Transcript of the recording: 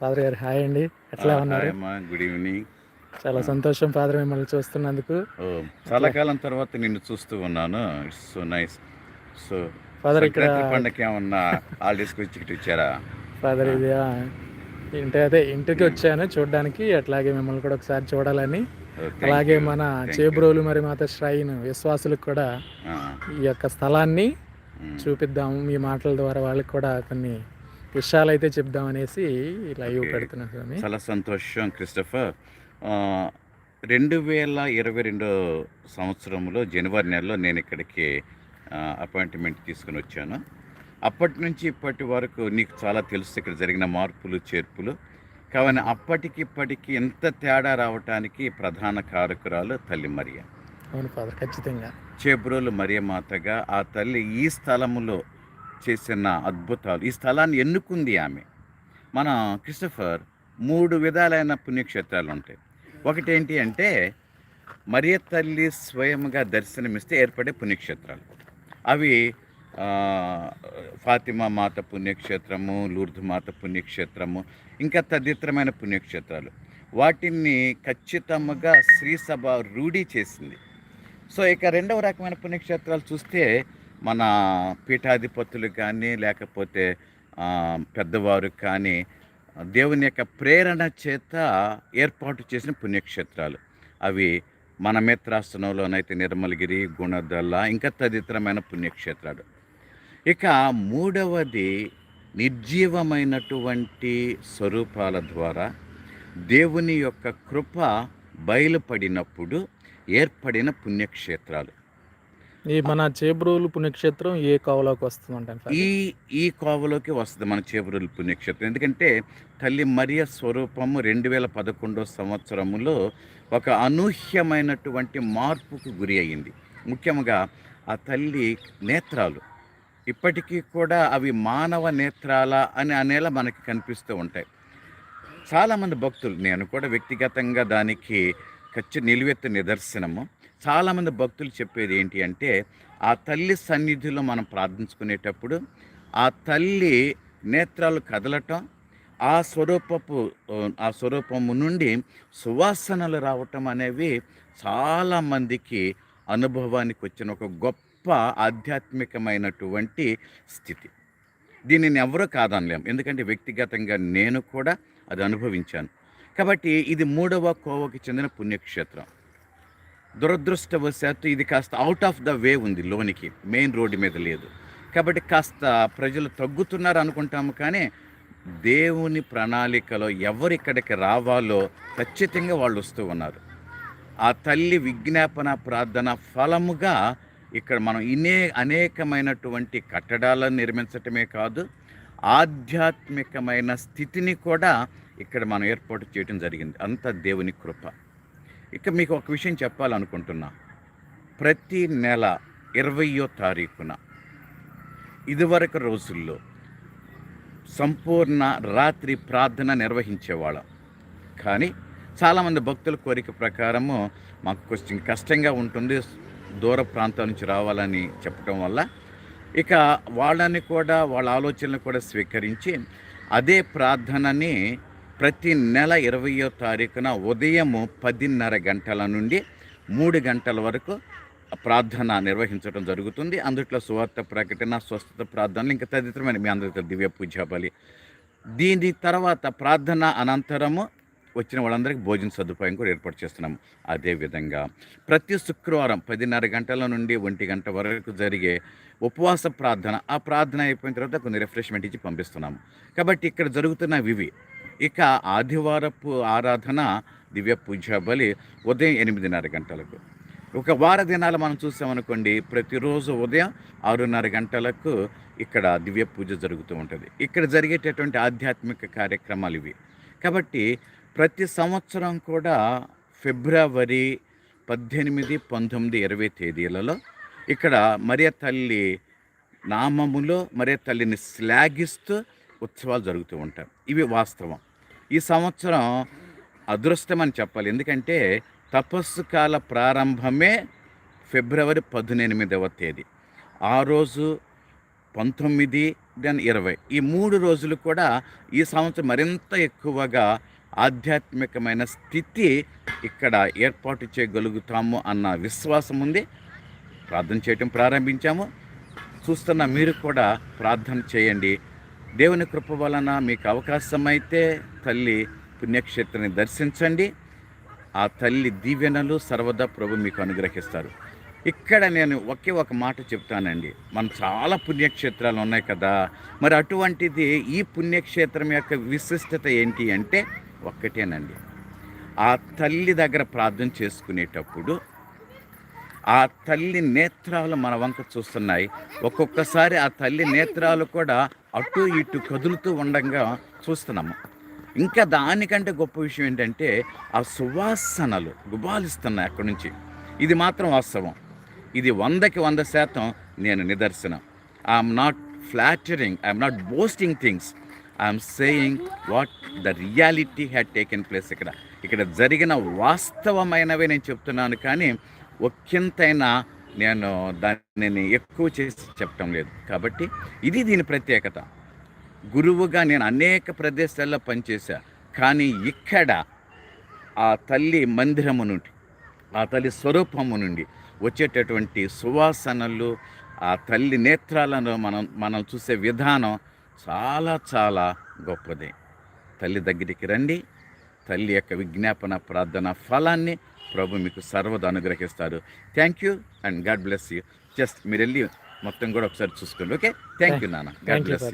Father గారు hi అండి. ఎట్లా ఉన్నారు? గుడ్ ఈవినింగ్ చాలా సంతోషం ఫాదర్ మిమ్మల్ని చూస్తున్నందుకు. చాలా కాలం తర్వాత నిన్ను చూస్తూ ఉన్నాను. It's so nice so father ఇక్కడ పండగ ఏమన్నా హాలిడేస్కి వచ్చి ఇచ్చారా ఫాదర్ ఇది ఇంటి అదే ఇంటికి వచ్చాను చూడడానికి. అట్లాగే మిమ్మల్ని కూడా ఒకసారి చూడాలని. Oh, అలాగే. మన. చేబ్రోలు మరి మాత శ్రాయిన్ విశ్వాసులకు కూడా Ah, ఈ యొక్క స్థలాన్ని mm. చూపిద్దాము. మీ మాటల ద్వారా వాళ్ళకి కూడా కొన్ని విషయాలు అయితే చెప్దాం అనేసి లైవ్ Okay. పెడుతున్నాను స్వామి. చాలా సంతోషం క్రిస్టఫర్. రెండు వేల ఇరవై రెండో సంవత్సరంలో జనవరి నెలలో నేను ఇక్కడికి అపాయింట్మెంట్ తీసుకుని వచ్చాను. అప్పటి నుంచి ఇప్పటి వరకు నీకు చాలా తెలుసు ఇక్కడ జరిగిన మార్పులు చేర్పులు. కావున అప్పటికి ఇప్పటికి ఎంత తేడా రావటానికి ప్రధాన కారకురాలు తల్లి మరియ. అవును ఖచ్చితంగా. చేబ్రోలు మరియమాతగా ఆ తల్లి ఈ స్థలములో చేసిన అద్భుతాలు ఈ స్థలాన్ని ఎన్నుకుంది ఆమె? మన క్రిస్టఫర్ మూడు విధాలైన పుణ్యక్షేత్రాలు ఉంటాయి. ఒకటి ఏంటి అంటే మరియ తల్లి స్వయంగా దర్శనమిస్తే ఏర్పడే పుణ్యక్షేత్రాలు. అవి ఫాతిమా మాత పుణ్యక్షేత్రము లూర్ధు మాత పుణ్యక్షేత్రము ఇంకా తదితరమైన పుణ్యక్షేత్రాలు. వాటిని ఖచ్చితంగా శ్రీసభ రూఢీ చేసింది. సో ఇక రెండవ రకమైన పుణ్యక్షేత్రాలు చూస్తే మన పీఠాధిపతులు కానీ లేకపోతే పెద్దవారు కానీ దేవుని యొక్క ప్రేరణ చేత ఏర్పాటు చేసిన పుణ్యక్షేత్రాలు. అవి మన మిత్రాసనంలోనైతే నిర్మలగిరి గుణదల్ల ఇంకా తదితరమైన పుణ్యక్షేత్రాలు. ఇక మూడవది నిర్జీవమైనటువంటి స్వరూపాల ద్వారా దేవుని యొక్క కృప బయలుపడినప్పుడు ఏర్పడిన పుణ్యక్షేత్రాలు. ఈ మన చేబ్రోలు పుణ్యక్షేత్రం ఏ కోవలోకి వస్తుందంట ఈ ఈ కోవలోకి వస్తుంది మన చేబ్రోలు పుణ్యక్షేత్రం. ఎందుకంటే తల్లి మరియ స్వరూపము రెండు వేల పదకొండో సంవత్సరములో ఒక అనూహ్యమైనటువంటి మార్పుకు గురి అయ్యింది. ముఖ్యంగా ఆ తల్లి నేత్రాలు. ఇప్పటికీ కూడా అవి మానవ నేత్రాల అని అనేలా మనకి కనిపిస్తూ ఉంటాయి. చాలామంది భక్తులు నేను కూడా వ్యక్తిగతంగా దానికి ఖచ్చి నిలువెత్తు నిదర్శనము. చాలామంది భక్తులు చెప్పేది ఏంటి అంటే ఆ తల్లి సన్నిధిలో మనం ప్రార్థించుకునేటప్పుడు ఆ తల్లి నేత్రాలు కదలటం ఆ స్వరూపపు ఆ స్వరూపము నుండి సువాసనలు రావటం అనేవి చాలామందికి అనుభవానికి వచ్చిన ఒక గొప్ప ఆధ్యాత్మికమైనటువంటి స్థితి. దీనిని ఎవరూ కాదనలేం. ఎందుకంటే వ్యక్తిగతంగా నేను కూడా అది అనుభవించాను. కాబట్టి ఇది మూడవ కోవకి చెందిన పుణ్యక్షేత్రం. దురదృష్టవశాత్తు ఇది కాస్త అవుట్ ఆఫ్ ద వే ఉంది లోనికి మెయిన్ రోడ్డు మీద లేదు. కాబట్టి కాస్త ప్రజలు తగ్గుతున్నారు అనుకుంటాము కానీ దేవుని ప్రణాళికలో ఎవరు ఇక్కడికి రావాలో ఖచ్చితంగా వాళ్ళు వస్తూ ఉన్నారు. ఆ తల్లి విజ్ఞాపన ప్రార్థన ఫలముగా ఇక్కడ మనం ఇనే అనేకమైనటువంటి కట్టడాలను నిర్మించటమే కాదు ఆధ్యాత్మికమైన స్థితిని కూడా ఇక్కడ మనం ఏర్పాటు చేయడం జరిగింది. అంత దేవుని కృప. ఇక మీకు ఒక విషయం చెప్పాలనుకుంటున్నా. ప్రతి నెల ఇరవయో తారీఖున ఇదివరకు రోజుల్లో సంపూర్ణ రాత్రి ప్రార్థన నిర్వహించేవాళ్ళం. కానీ చాలామంది భక్తుల కోరిక ప్రకారము మాకు కొంచెం కష్టంగా ఉంటుంది దూర ప్రాంతాల నుంచి రావాలని చెప్పడం వల్ల ఇక వాళ్ళని కూడా వాళ్ళ ఆలోచనలు కూడా స్వీకరించి అదే ప్రార్థనని ప్రతి నెల ఇరవయో తారీఖున ఉదయము పదిన్నర గంటల నుండి మూడు గంటల వరకు ప్రార్థన నిర్వహించడం జరుగుతుంది. అందుట్లో సువార్త ప్రకటన స్వస్థత ప్రార్థనలు ఇంకా తదితరమైన మీ అందరితో దివ్య పూజ బలి. దీని తర్వాత ప్రార్థన అనంతరము వచ్చిన వాళ్ళందరికీ భోజన సదుపాయం కూడా ఏర్పాటు చేస్తున్నాము. అదేవిధంగా ప్రతి శుక్రవారం పదిన్నర గంటల నుండి ఒంటి గంట వరకు జరిగే ఉపవాస ప్రార్థన. ఆ ప్రార్థన అయిపోయిన తర్వాత కొన్ని రిఫ్రెష్మెంట్ ఇచ్చి పంపిస్తున్నాము. కాబట్టి ఇక్కడ జరుగుతున్నవి ఇవి. ఇక ఆదివారపు ఆరాధన దివ్య పూజ బలి ఉదయం ఎనిమిదిన్నర గంటలకు. ఒక వార దినాలు మనం చూసామనుకోండి ప్రతిరోజు ఉదయం ఆరున్నర గంటలకు ఇక్కడ దివ్య పూజ జరుగుతూ ఉంటుంది. ఇక్కడ జరిగేటటువంటి ఆధ్యాత్మిక కార్యక్రమాలు ఇవి. కాబట్టి ప్రతి సంవత్సరం కూడా ఫిబ్రవరి పద్దెనిమిది పంతొమ్మిది ఇరవై తేదీలలో ఇక్కడ మరియ తల్లి నామములో మరియ తల్లిని శ్లాఘిస్తూ ఉత్సవాలు జరుగుతూ ఉంటాయి. ఇవి వాస్తవం. ఈ సంవత్సరం అదృష్టం అని చెప్పాలి. ఎందుకంటే తపస్సు కాల ప్రారంభమే ఫిబ్రవరి పద్దెనిమిదవ తేదీ. ఆ రోజు పంతొమ్మిది దెన్ ఇరవై. ఈ మూడు రోజులు కూడా ఈ సంవత్సరం మరింత ఎక్కువగా ఆధ్యాత్మికమైన స్థితి ఇక్కడ ఏర్పాటు చేయగలుగుతాము అన్న విశ్వాసం ఉంది. ప్రార్థన చేయటం ప్రారంభించాము. చూస్తున్న మీరు కూడా ప్రార్థన చేయండి. దేవుని కృప వలన మీకు అవకాశం అయితే తల్లి పుణ్యక్షేత్రాన్ని దర్శించండి. ఆ తల్లి దీవెనలు సర్వదా ప్రభు మీకు అనుగ్రహిస్తారు. ఇక్కడ నేను ఒకే ఒక మాట చెప్తానండి. మనం చాలా పుణ్యక్షేత్రాలు ఉన్నాయి కదా. మరి అటువంటిది ఈ పుణ్యక్షేత్రం యొక్క విశిష్టత ఏంటి అంటే ఒక్కటేనండి. ఆ తల్లి దగ్గర ప్రార్థన చేసుకునేటప్పుడు ఆ తల్లి నేత్రాలు మన వంక చూస్తున్నాయి. ఒక్కొక్కసారి ఆ తల్లి నేత్రాలు కూడా అటు ఇటు కదులుతూ ఉండగా చూస్తున్నాము. ఇంకా దానికంటే గొప్ప విషయం ఏంటంటే ఆ సువాసనలు గుబాలిస్తున్నాయి అక్కడి నుంచి. ఇది మాత్రం వాస్తవం. ఇది వందకి వంద శాతం నేను నిదర్శనం. I'm not flattering I'm not boasting things I'm saying what the reality had taken place ఇక్కడ. ఇక్కడ జరిగిన వాస్తవమైనవే నేను చెప్తున్నాను కానీ ఒక్కింతైనా నేను దానిని ఎక్కువ చేసి చెప్పటం లేదు. కాబట్టి ఇది దీని ప్రత్యేకత. గురువుగా నేను అనేక ప్రదేశాల్లో పనిచేశా. కానీ ఇక్కడ ఆ తల్లి మందిరము నుండి ఆ తల్లి స్వరూపము నుండి వచ్చేటటువంటి సువాసనలు ఆ తల్లి నేత్రాలను మనం మనం చూసే విధానం చాలా చాలా గొప్పది. తల్లి దగ్గరికి రండి. తల్లి యొక్క విజ్ఞాపన ప్రార్థన ఫలాన్ని ప్రభు మీకు సర్వదా అనుగ్రహిస్తారు thank you and God bless you just మీరు వెళ్ళి మొత్తం కూడా ఒకసారి చూసుకోండి ఓకే? థ్యాంక్ యూ నాన్న. God bless